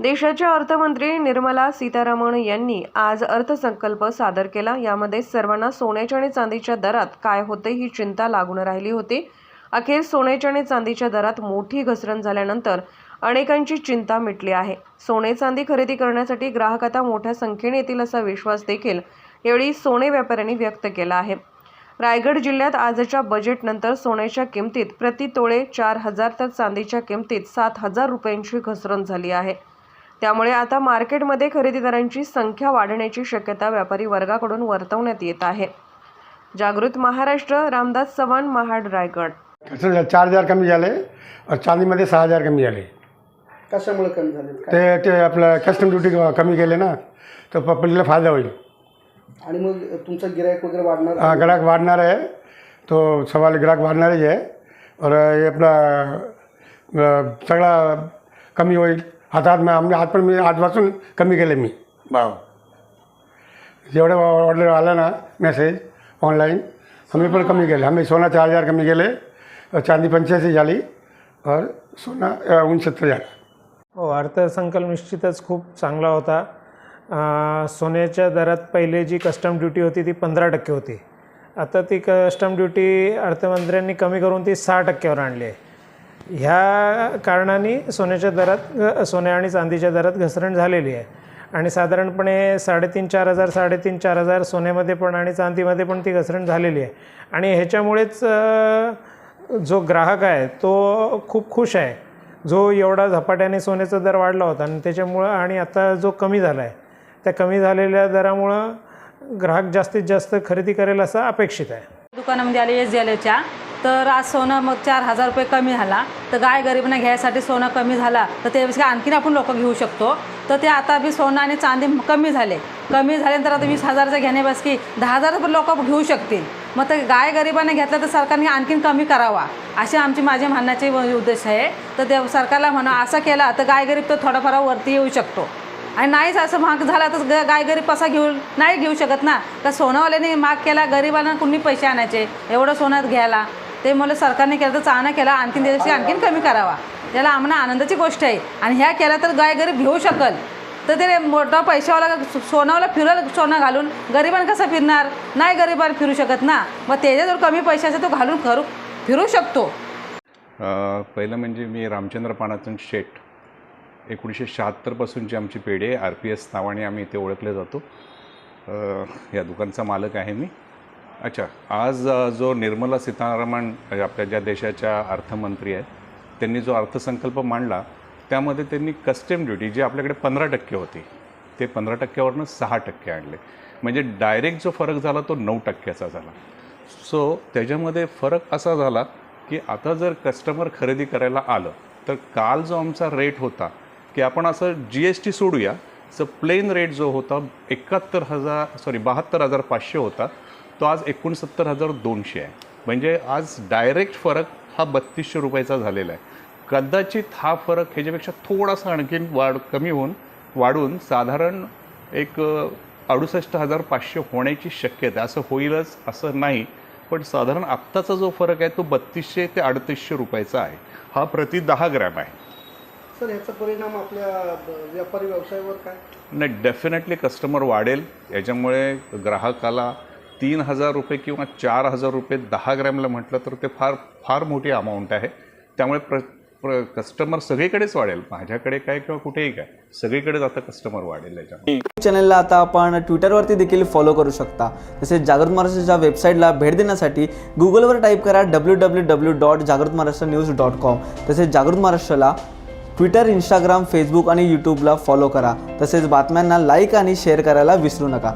देशाच्या अर्थमंत्री निर्मला सीतारामन यांनी आज अर्थसंकल्प सादर केला. यामध्ये सर्वांना सोन्याच्या आणि चांदीच्या दरात काय होते ही चिंता लागून राहिली होती. अखेर सोन्याच्या आणि चांदीच्या दरात मोठी घसरण झाल्यानंतर अनेकांची चिंता मिटली आहे. सोने चांदी खरेदी करण्यासाठी ग्राहक आता मोठ्या संख्येने येतील असा विश्वास देखील यावेळी सोने व्यापाऱ्यांनी व्यक्त केला आहे. रायगड जिल्ह्यात आजच्या बजेटनंतर सोन्याच्या किमतीत प्रति तोळे चार हजार तर चांदीच्या किमतीत सात हजार रुपयांची घसरण झाली आहे. त्यामुळे आता मार्केटमध्ये खरेदीदारांची संख्या वाढण्याची शक्यता व्यापारी वर्गाकडून वर्तवण्यात येत आहे. जागृत महाराष्ट्र रामदास चव्हाण महाड रायगड. चार हजार कमी झाले और चांदीमध्ये सहा हजार कमी झाले. कशामुळे कमी झाले? ते ते आपलं कस्टम ड्युटी कमी केले ना तर पब्लिकला फायदा होईल. आणि मग तुमचं गिराईक वगैरे वाढणार? हा, ग्राहक वाढणार आहे. तो सवाल ग्राहक वाढणारच आहे. और आपला सगळा कमी होईल. आता आज आम्ही आज पण मी आजपासून कमी केले मी. भाव जेवढे ऑर्डर आला ना मेसेज ऑनलाईन आम्ही पण कमी केले. आम्ही सोना चार हजार कमी केले और चांदी पंच्याऐंशी झाली और सोना उनसत्तर झाला. हो अर्थसंकल्प निश्चितच खूप चांगला होता. सोन्याच्या दरात पहिले जी कस्टम ड्युटी होती ती पंधरा टक्के होती. आता ती कस्टम ड्युटी अर्थमंत्र्यांनी कमी करून ती सहा टक्क्यावर आणली आहे. ह्या कारणाने सोन्याच्या दरात सोन्या आणि चांदीच्या दरात घसरण झालेली आहे. आणि साधारणपणे साडेतीन चार हजार साडेतीन चार हजार सोन्यामध्ये पण आणि चांदीमध्ये पण ती घसरण झालेली आहे. आणि ह्याच्यामुळेच जो ग्राहक आहे तो खूप खुश आहे. जो एवढा झपाट्याने सोन्याचा दर वाढला होता आणि त्याच्यामुळं आणि आता जो कमी झाला आहे त्या कमी झालेल्या दरामुळं ग्राहक जास्तीत जास्त खरेदी करेल असं अपेक्षित आहे. दुकानामध्ये आले एस एलच्या तर आज सोनं मग चार हजार रुपये कमी झाला. तर गाय गरिबांना घ्यायसाठी सोनं कमी झाला. तर त्यापेक्षा आणखीन आपण लोक घेऊ शकतो. तर ते आता बी सोनं आणि चांदी कमी झाले. कमी झाल्यानंतर आता वीस हजारचं घेण्यापास की दहा हजार रुपये लोक घेऊ शकतील. मग ते गाय गरिबांना घेतलं तर सरकारने आणखीन कमी करावा. असे आमची माझे म्हणण्याचे उद्देश आहे. तर ते सरकारला म्हणा असं केला तर गाय गरीब तर थोडाफार वरती येऊ शकतो. आणि नाहीच असं महाग झाला तर ग- गाय गरीब कसा घेऊ नाही घेऊ शकत ना. का सोनंवाल्याने माग केला गरिबांना कुणी पैसे आणायचे? एवढं सोन्यात घ्यायला. ते मला सरकारने केलं तर चांगला केला आणखीन त्याच्याशी आणखीन कमी करावा. त्याला आम्हाला आनंदाची गोष्ट आहे. आणि ह्या केला तर गाय गरीब घेऊ शकल. तर ते मोठा पैशावाला सोनावाला फिरल सोनं घालून गरिबांना कसं फिरणार? नाही गरिबांना फिरू शकत ना? मग त्याच्याजवळ कमी पैशाचा तो घालून करू फिरू शकतो. पहिलं म्हणजे मी रामचंद्र पानातून शेठ. एकोणीसशे शहात्तरपासूनची आमची पेढी आहे. आर पी एस नावाने आम्ही इथे ओळखले जातो. या दुकानचा मालक आहे मी. अच्छा आज जो निर्मला सीतारामन आपल्या ज्या देशाच्या अर्थमंत्री आहेत त्यांनी जो अर्थसंकल्प मांडला त्यामध्ये त्यांनी कस्टम ड्युटी जी आपल्याकडे पंधरा टक्के होती ते पंधरा टक्क्यावरनं सहा टक्के आणले. म्हणजे डायरेक्ट जो फरक झाला तो नऊ टक्क्याचा झाला. सो त्याच्यामध्ये फरक असा झाला की आता जर कस्टमर खरेदी करायला आलं तर काल जो आमचा रेट होता की आपण असं जी एस टी सोडूया सो प्लेन रेट जो होता एकाहत्तर हजार सॉरी बहात्तर हजार पाचशे होता तो आज एकोणसत्तर हजार दोनशे आहे. म्हणजे आज डायरेक्ट फरक हा बत्तीसशे रुपयाचा झालेला आहे. कदाचित हा फरक ह्याच्यापेक्षा थोडासा आणखीन वाढ कमी होऊन वाढून साधारण एक अडुसष्ट हजार पाचशे होण्याची शक्यता आहे. असं होईलच असं नाही. पण साधारण आत्ताचा जो फरक आहे तो बत्तीसशे ते अडतीसशे रुपयाचा आहे. हा प्रति दहा ग्रॅम आहे. सर याचा परिणाम आपल्या व्यापारी व्यवसायावर काय? नाही डेफिनेटली कस्टमर वाढेल. याच्यामुळे ग्राहकाला तीन हजार रुपये किंवा चार हजार रुपये दहा ग्रॅमला म्हटलं तर ते फार फार मोठी अमाऊंट आहे. त्यामुळे प्र प्र कस्टमर सगळीकडेच वाढेल. माझ्याकडे काय किंवा कुठेही काय. सगळीकडेच आता कस्टमर वाढेल याच्यामुळे चॅनलला आता आपण ट्विटरवरती देखील फॉलो करू शकता. तसेच जागृत महाराष्ट्राच्या वेबसाईटला भेट देण्यासाठी गुगलवर टाईप करा डब्ल्यू डब्ल्यू डब्ल्यू डॉट जागृत महाराष्ट्र न्यूज डॉट कॉम तसेच जागृत महाराष्ट्राला ट्विटर इंस्टाग्राम फेसबुक आणि यूट्यूबला फॉलो करा. तसेच बातम्यांना लाईक आणि शेअर करायला विसरू नका.